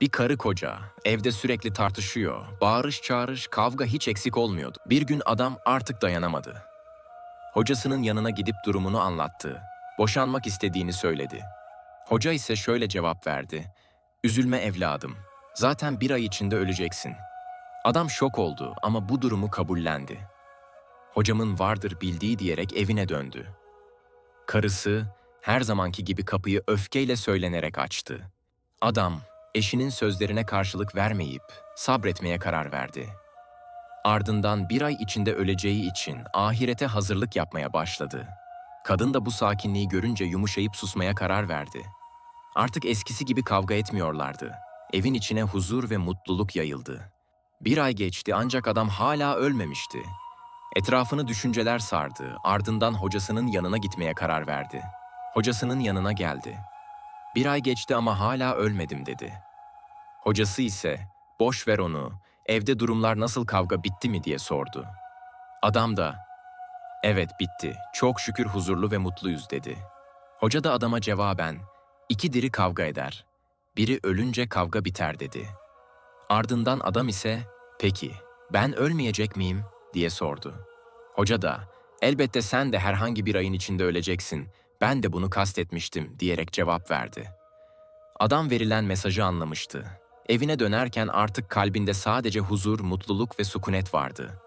Bir karı koca, evde sürekli tartışıyor, bağırış çağırış, kavga hiç eksik olmuyordu. Bir gün adam artık dayanamadı. Hocasının yanına gidip durumunu anlattı. Boşanmak istediğini söyledi. Hoca ise şöyle cevap verdi. Üzülme evladım. Zaten bir ay içinde öleceksin. Adam şok oldu ama bu durumu kabullendi. Hocamın vardır bildiği diyerek evine döndü. Karısı her zamanki gibi kapıyı öfkeyle söylenerek açtı. Adam eşinin sözlerine karşılık vermeyip sabretmeye karar verdi. Ardından bir ay içinde öleceği için ahirete hazırlık yapmaya başladı. Kadın da bu sakinliği görünce yumuşayıp susmaya karar verdi. Artık eskisi gibi kavga etmiyorlardı. Evin içine huzur ve mutluluk yayıldı. Bir ay geçti ancak adam hala ölmemişti. Etrafını düşünceler sardı, ardından hocasının yanına gitmeye karar verdi. Hocasının yanına geldi. Bir ay geçti ama hala ölmedim dedi. Hocası ise, boş ver onu, evde durumlar nasıl kavga bitti mi diye sordu. Adam da, evet bitti, çok şükür huzurlu ve mutluyuz dedi. Hoca da adama cevaben, iki diri kavga eder, biri ölünce kavga biter dedi. Ardından adam ise, peki ben ölmeyecek miyim diye sordu. Hoca da, elbette sen de herhangi bir ayın içinde öleceksin, ben de bunu kastetmiştim diyerek cevap verdi. Adam verilen mesajı anlamıştı. Evine dönerken artık kalbinde sadece huzur, mutluluk ve sükunet vardı.